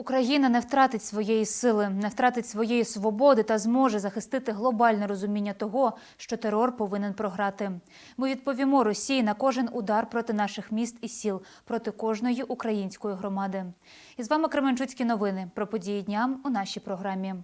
Україна не втратить своєї сили, не втратить своєї свободи та зможе захистити глобальне розуміння того, що терор повинен програти. Ми відповімо Росії на кожен удар проти наших міст і сіл, проти кожної української громади. І з вами Кременчуцькі новини про події дня у нашій програмі.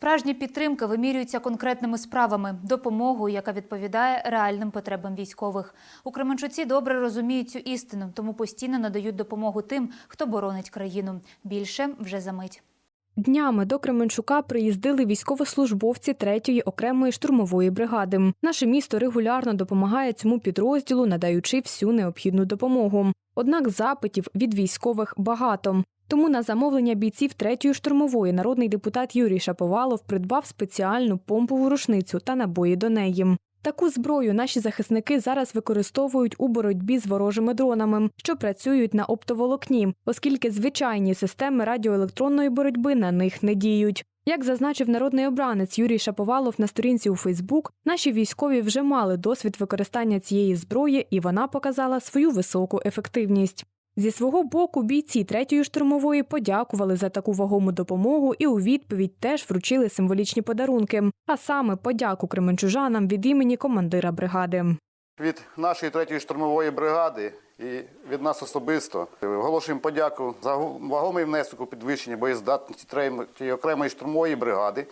Справжня підтримка вимірюється конкретними справами, допомогою, яка відповідає реальним потребам військових. У Кременчуці добре розуміють цю істину, тому постійно надають допомогу тим, хто боронить країну. Більше вже за мить. Днями до Кременчука приїздили військовослужбовці 3-ї окремої штурмової бригади. Наше місто регулярно допомагає цьому підрозділу, надаючи всю необхідну допомогу. Однак запитів від військових багато. Тому на замовлення бійців 3-ї штурмової народний депутат Юрій Шаповалов придбав спеціальну помпову рушницю та набої до неї. Таку зброю наші захисники зараз використовують у боротьбі з ворожими дронами, що працюють на оптоволокні, оскільки звичайні системи радіоелектронної боротьби на них не діють. Як зазначив народний обранець Юрій Шаповалов на сторінці у Фейсбук, наші військові вже мали досвід використання цієї зброї, і вона показала свою високу ефективність. Зі свого боку бійці третьої штурмової подякували за таку вагому допомогу і у відповідь теж вручили символічні подарунки, а саме подяку кременчужанам від імені командира бригади. Від нашої третьої штурмової бригади і від нас особисто оголошуємо подяку за вагомий внесок у підвищення боєздатності третьої окремої штурмової бригади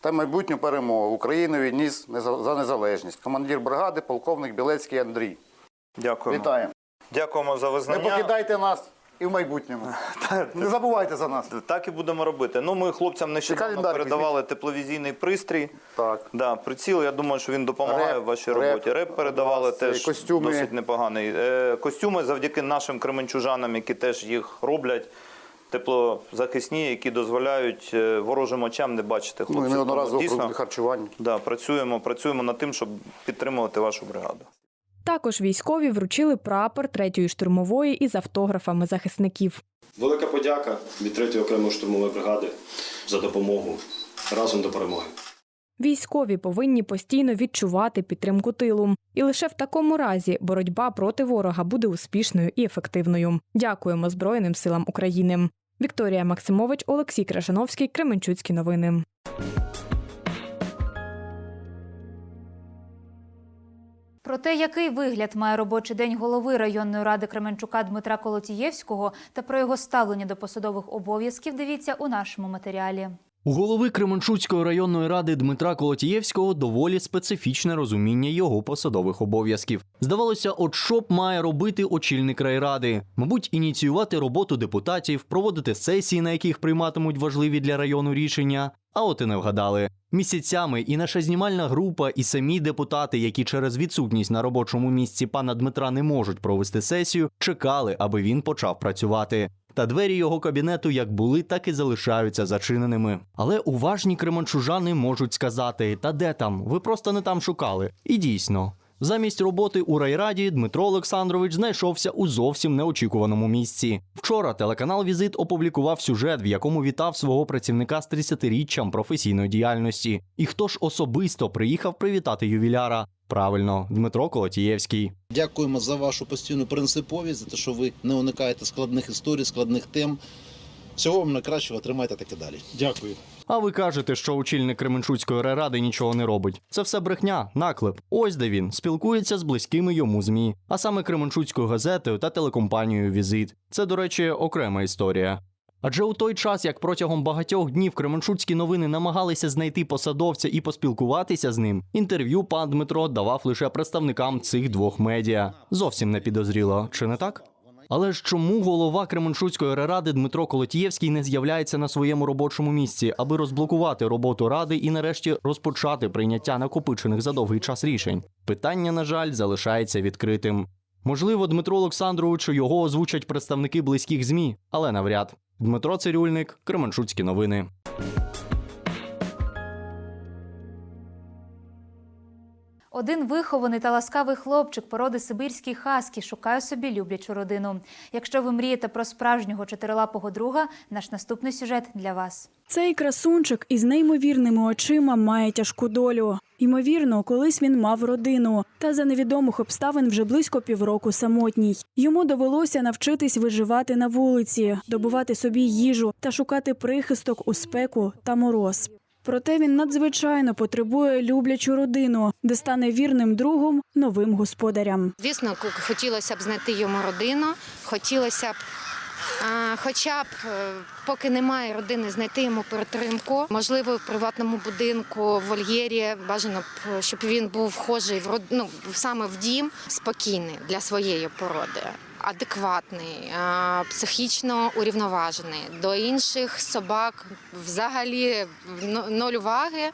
та майбутню перемогу України відніс за незалежність. Командир бригади, полковник Білецький Андрій. Дякуємо. Вітаємо. Дякуємо за Не визнання. покидайте нас і в майбутньому. Не забувайте за нас. Так і будемо робити. Ну, ми хлопцям нещодавно календар передавали тепловізійний пристрій. Так. Да, приціл, я думаю, що він допомагає Реп, в вашій реп. роботі. Реп передавали Вас, теж костюми. досить непоганий. Е, костюми завдяки нашим кременчужанам, які теж їх роблять. Теплозахисні, які дозволяють е, ворожим очам не бачити Ну, і хлопців. неодноразово Дійсно, харчування. да, працюємо, працюємо над тим, щоб підтримувати вашу бригаду. Також військові вручили прапор третьої штурмової із автографами захисників. Велика подяка від 3-ї окремої штурмової бригади за допомогу разом до перемоги. Військові повинні постійно відчувати підтримку тилу, і лише в такому разі боротьба проти ворога буде успішною і ефективною. Дякуємо Збройним силам України. Вікторія Максимович, Олексій Крашановський, Кременчуцькі новини. Про те, який вигляд має робочий день голови районної ради Кременчука Дмитра Колотієвського та про його ставлення до посадових обов'язків, дивіться у нашому матеріалі. У голови Кременчуцької районної ради Дмитра Колотієвського доволі специфічне розуміння його посадових обов'язків. Здавалося, от що б має робити очільник райради? Мабуть, ініціювати роботу депутатів, проводити сесії, на яких прийматимуть важливі для району рішення. А от і не вгадали. Місяцями і наша знімальна група, і самі депутати, які через відсутність на робочому місці пана Дмитра не можуть провести сесію, чекали, аби він почав працювати. Та двері його кабінету як були, так і залишаються зачиненими. Але уважні кременчужани можуть сказати: та де там? Ви просто не там шукали. І дійсно. Замість роботи у райраді Дмитро Олександрович знайшовся у зовсім неочікуваному місці. Вчора телеканал Візит опублікував сюжет, в якому вітав свого працівника з 30-річчям професійної діяльності. І хто ж особисто приїхав привітати ювіляра? Правильно, Дмитро Колотієвський. Дякуємо за вашу постійну принциповість, за те, що ви не уникаєте складних історій, складних тем. Всього вам найкращого, тримайте таке далі. Дякую. А ви кажете, що очільник Кременчуцької райради нічого не робить. Це все брехня, наклеп. Ось де він спілкується з близькими йому змі, а саме Кременчуцькою газетою та телекомпанією Візит. Це, до речі, окрема історія. Адже у той час, як протягом багатьох днів Кременчуцькі новини намагалися знайти посадовця і поспілкуватися з ним, інтерв'ю пан Дмитро давав лише представникам цих двох медіа. Зовсім не підозріло, чи не так? Але ж чому голова Кременчуцької ради Дмитро Колотієвський не з'являється на своєму робочому місці, аби розблокувати роботу ради і нарешті розпочати прийняття накопичених за довгий час рішень? Питання, на жаль, залишається відкритим. Можливо, Дмитро Олександровичу його озвучать представники близьких змі, але навряд. Дмитро Цирюльник, Кременчуцькі новини. Один вихований та ласкавий хлопчик породи сибірський хаскі шукає собі люблячу родину. Якщо ви мрієте про справжнього чотирилапого друга, наш наступний сюжет для вас. Цей красунчик із неймовірними очима має тяжку долю. Ймовірно, колись він мав родину, та за невідомих обставин вже близько півроку самотній. Йому довелося навчитись виживати на вулиці, добувати собі їжу та шукати прихисток у спеку та мороз. Проте він надзвичайно потребує люблячу родину, де стане вірним другом новим господарям. Звісно, хотілося б знайти йому родину, хотілося б. Хоча б е, поки немає родини, знайти йому перетримку. Можливо, в приватному будинку, в вольєрі бажано б, щоб він був вхожий в род... ну, саме в дім, спокійний для своєї породи, адекватний, психічно урівноважений. До інших собак взагалі ноль уваги.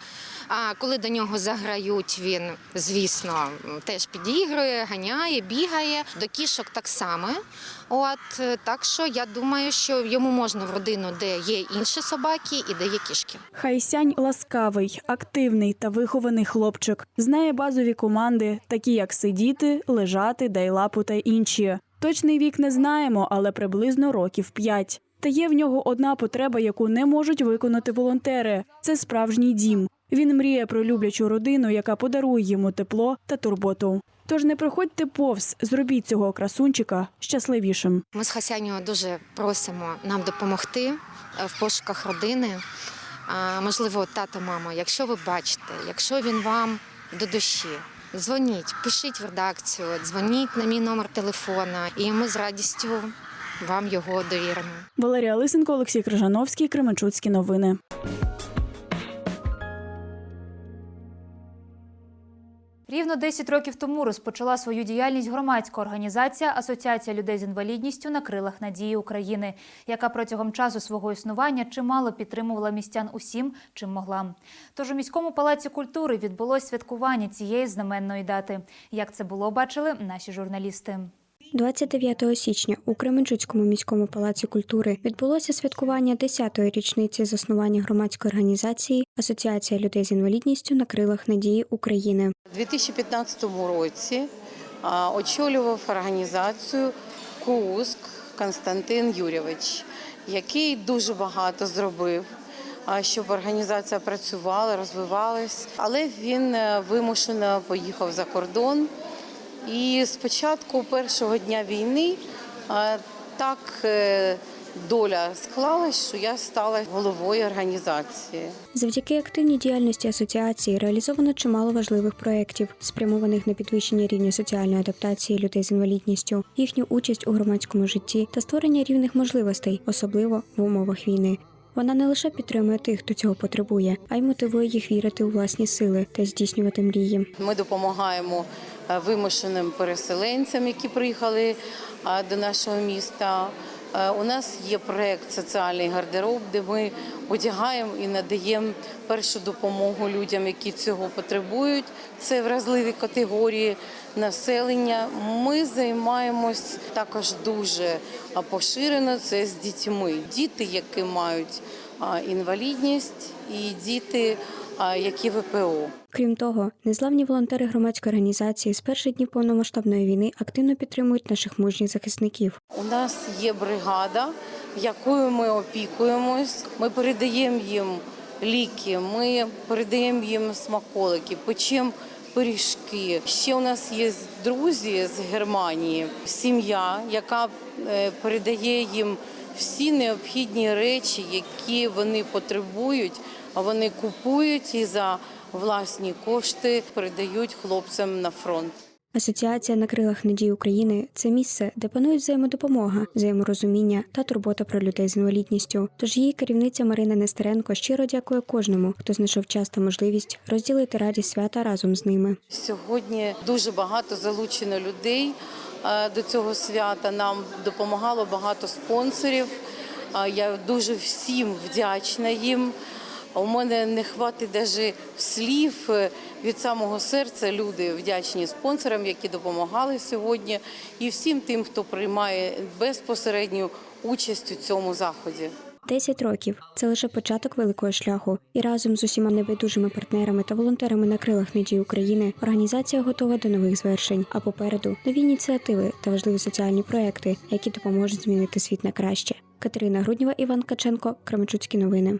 А коли до нього заграють, він звісно теж підігрує, ганяє, бігає. До кішок так само. От е, так що я думаю, що йому можна в родину, де є інші собаки і де є кішки. Хайсянь ласкавий, активний та вихований хлопчик. Знає базові команди, такі як сидіти, лежати, дай лапу та інші. Точний вік не знаємо, але приблизно років п'ять. Та є в нього одна потреба, яку не можуть виконати волонтери це справжній дім. Він мріє про люблячу родину, яка подарує йому тепло та турботу. Тож не проходьте повз, зробіть цього красунчика щасливішим. Ми з Хасяню дуже просимо нам допомогти е, в пошуках родини. Можливо, тато, мама, якщо ви бачите, якщо він вам до душі. Дзвоніть, пишіть в редакцію, дзвоніть на мій номер телефона, і ми з радістю вам його довіримо. Валерія Лисенко, Олексій Крижановський, Кременчуцькі новини. Рівно 10 років тому розпочала свою діяльність громадська організація Асоціація людей з інвалідністю на крилах надії України, яка протягом часу свого існування чимало підтримувала містян усім, чим могла. Тож у міському палаці культури відбулось святкування цієї знаменної дати. Як це було, бачили наші журналісти. 29 січня у Кременчуцькому міському палаці культури відбулося святкування 10-ї річниці заснування громадської організації Асоціація людей з інвалідністю на крилах надії України. У 2015 році очолював організацію Куск Константин Юрійович, який дуже багато зробив, щоб організація працювала, розвивалась. Але він е, вимушено поїхав за кордон. І спочатку першого дня війни так е, доля склалась, що я стала головою організації. Завдяки активній діяльності асоціації реалізовано чимало важливих проєктів, спрямованих на підвищення рівня соціальної адаптації людей з інвалідністю, їхню участь у громадському житті та створення рівних можливостей, особливо в умовах війни. Вона не лише підтримує тих, хто цього потребує, а й мотивує їх вірити у власні сили та здійснювати мрії. Ми допомагаємо е, вимушеним переселенцям, які приїхали е, до нашого міста. Е, У нас є проект Соціальний гардероб, де ми одягаємо і надаємо першу допомогу людям, які цього потребують. Це вразливі категорії населення. Ми займаємось також дуже поширено. Це з дітьми. Діти, які мають інвалідність, і діти, які ВПО. Крім того, незламні волонтери громадської організації з перших днів повномасштабної війни активно підтримують наших мужніх захисників. У нас є бригада, якою ми опікуємось. Ми передаємо їм ліки, ми передаємо їм смаколики, печемо пиріжки. Ще у нас є друзі з Германії, сім'я, яка е, передає їм всі необхідні речі, які вони потребують, а вони купують і за власні кошти передають хлопцям на фронт. Асоціація на крилах надії України це місце, де панують взаємодопомога, взаєморозуміння та турбота про людей з інвалідністю. Тож її керівниця Марина Нестеренко щиро дякує кожному, хто знайшов час та можливість розділити радість свята разом з ними. Сьогодні дуже багато залучено людей до цього свята. Нам допомагало багато спонсорів. Е, Я дуже всім вдячна їм. У мене не хватить навіть слів е, від самого серця. Люди вдячні спонсорам, які допомагали сьогодні, і всім тим, хто приймає безпосередню участь у цьому заході. 10 років це лише початок великого шляху, і разом з усіма небайдужими партнерами та волонтерами на крилах надії України організація готова до нових звершень. А попереду нові ініціативи та важливі соціальні проекти, які допоможуть змінити світ на краще. Катерина Груднєва, Іван Каченко, Кременчуцькі новини.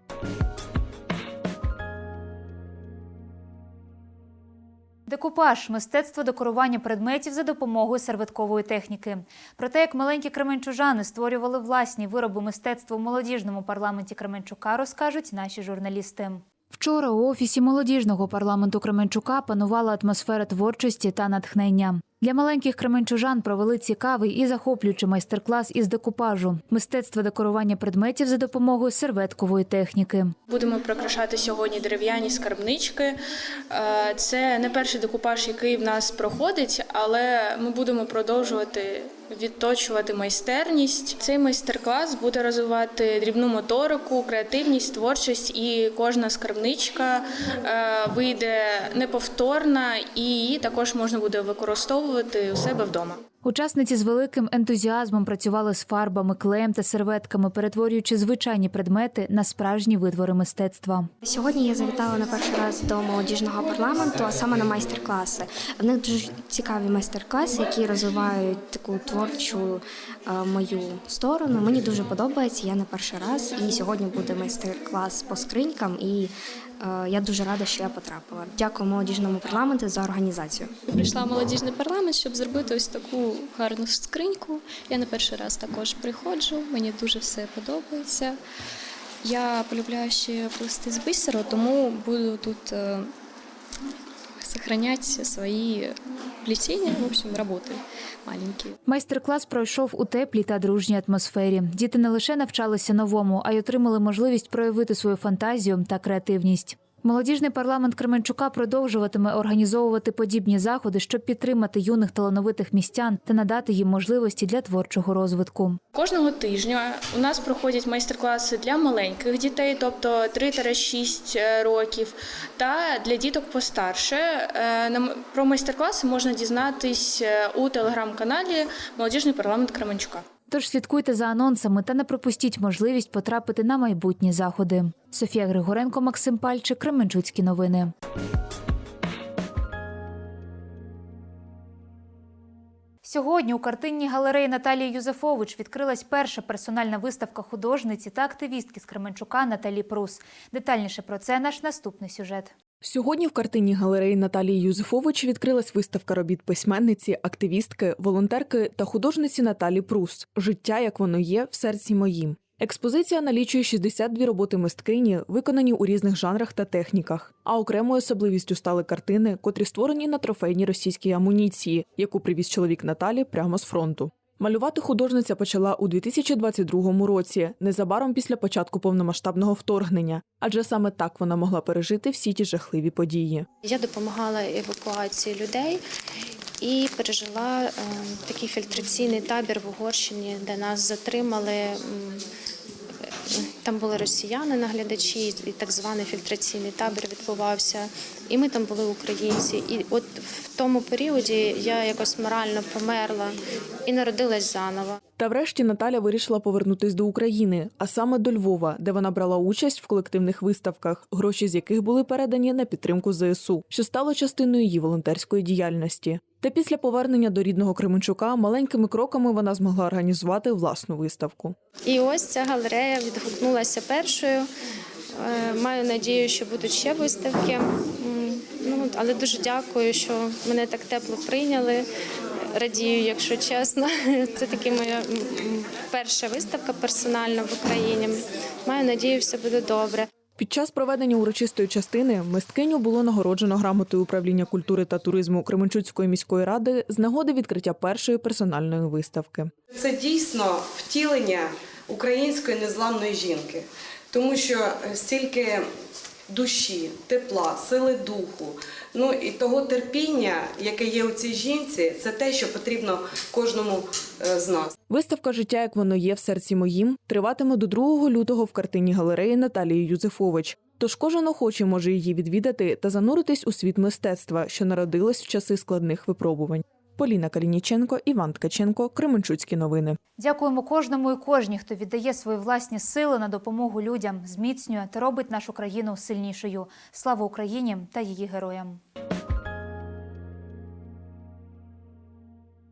Декупаж мистецтво декорування предметів за допомогою серветкової техніки. Про те, як маленькі кременчужани створювали власні вироби мистецтва в молодіжному парламенті Кременчука, розкажуть наші журналісти. Вчора у офісі молодіжного парламенту Кременчука панувала атмосфера творчості та натхнення. Для маленьких кременчужан провели цікавий і захоплюючий майстер-клас із декупажу мистецтва декорування предметів за допомогою серветкової техніки. Будемо прикрашати сьогодні дерев'яні скарбнички. Е, Це не перший декупаж, який в нас проходить, але ми будемо продовжувати відточувати майстерність. Цей майстер-клас буде розвивати дрібну моторику, креативність, творчість, і кожна скарбничка е, вийде неповторна, і її також можна буде використовувати у себе вдома. Учасниці з великим ентузіазмом працювали з фарбами, клеєм та серветками, перетворюючи звичайні предмети на справжні витвори мистецтва. Сьогодні я завітала на перший раз до молодіжного парламенту, а саме на майстер-класи. В них дуже цікаві майстер-класи, які розвивають таку творчу е, мою сторону. Мені дуже подобається. Я на перший раз, і сьогодні буде майстер-клас по скринькам. І е, я дуже рада, що я потрапила. Дякую молодіжному парламенту за організацію. Прийшла в молодіжний парламент, щоб зробити ось таку гарну скриньку. Я на перший раз також приходжу, мені дуже все подобається. Я полюбляю ще плести з бисеру, тому буду тут е, свої плетіння, в общем, роботи маленькі. Майстер-клас пройшов у теплій та дружній атмосфері. Діти не лише навчалися новому, а й отримали можливість проявити свою фантазію та креативність. Молодіжний парламент Кременчука продовжуватиме організовувати подібні заходи, щоб підтримати юних талановитих містян та надати їм можливості для творчого розвитку. Кожного тижня у нас проходять майстер-класи для маленьких дітей, тобто 3-6 років, та для діток постарше. Е, Про майстер-класи можна дізнатись е, у телеграм-каналі Молодіжний парламент Кременчука. Тож слідкуйте за анонсами та не пропустіть можливість потрапити на майбутні заходи. Софія Григоренко, Максим Пальчик, Кременчуцькі новини. Сьогодні у картинній галереї Наталії Юзефович відкрилась перша персональна виставка художниці та активістки з Кременчука Наталі Прус. Детальніше про це наш наступний сюжет. Сьогодні в картинній галереї Наталії Юзефович відкрилась виставка робіт письменниці, активістки, волонтерки та художниці Наталі Прус Життя, як воно є в серці моїм. Експозиція налічує 62 роботи мисткині, виконані у різних жанрах та техніках. А окремою особливістю стали картини, котрі створені на трофейній російській амуніції, яку привіз чоловік Наталі прямо з фронту. Малювати художниця почала у 2022 році, незабаром після початку повномасштабного вторгнення, адже саме так вона могла пережити всі ті жахливі події. Я допомагала евакуації людей і пережила е, такий фільтраційний табір в Угорщині, де нас затримали. Там були росіяни, наглядачі, і так званий фільтраційний табір відбувався. І ми там були українці. І от в тому періоді я якось морально померла і народилась заново. Та врешті Наталя вирішила повернутись до України, а саме до Львова, де вона брала участь в колективних виставках, гроші з яких були передані на підтримку ЗСУ, що стало частиною її волонтерської діяльності. Та після повернення до рідного Кременчука маленькими кроками вона змогла організувати власну виставку. І ось ця галерея відгукнулася першою. Е, Маю надію, що будуть ще виставки. Ну, але дуже дякую, що мене так тепло прийняли. Радію, якщо чесно. Це таки моя перша виставка персональна в Україні. Маю надію, все буде добре. Під час проведення урочистої частини мисткиню було нагороджено грамотою управління культури та туризму Кременчуцької міської ради з нагоди відкриття першої персональної виставки. Це дійсно втілення української незламної жінки, тому що стільки душі, тепла, сили духу, ну і того терпіння, яке є у цій жінці, це те, що потрібно кожному е, з нас. Виставка Життя, як воно є в серці моїм, триватиме до 2 лютого в картині галереї Наталії Юзефович. Тож кожен охоче може її відвідати та зануритись у світ мистецтва, що народилось в часи складних випробувань. Поліна Калініченко, Іван Ткаченко, Кременчуцькі новини. Дякуємо кожному і кожній, хто віддає свої власні сили на допомогу людям, зміцнює та робить нашу країну сильнішою. Слава Україні та її героям.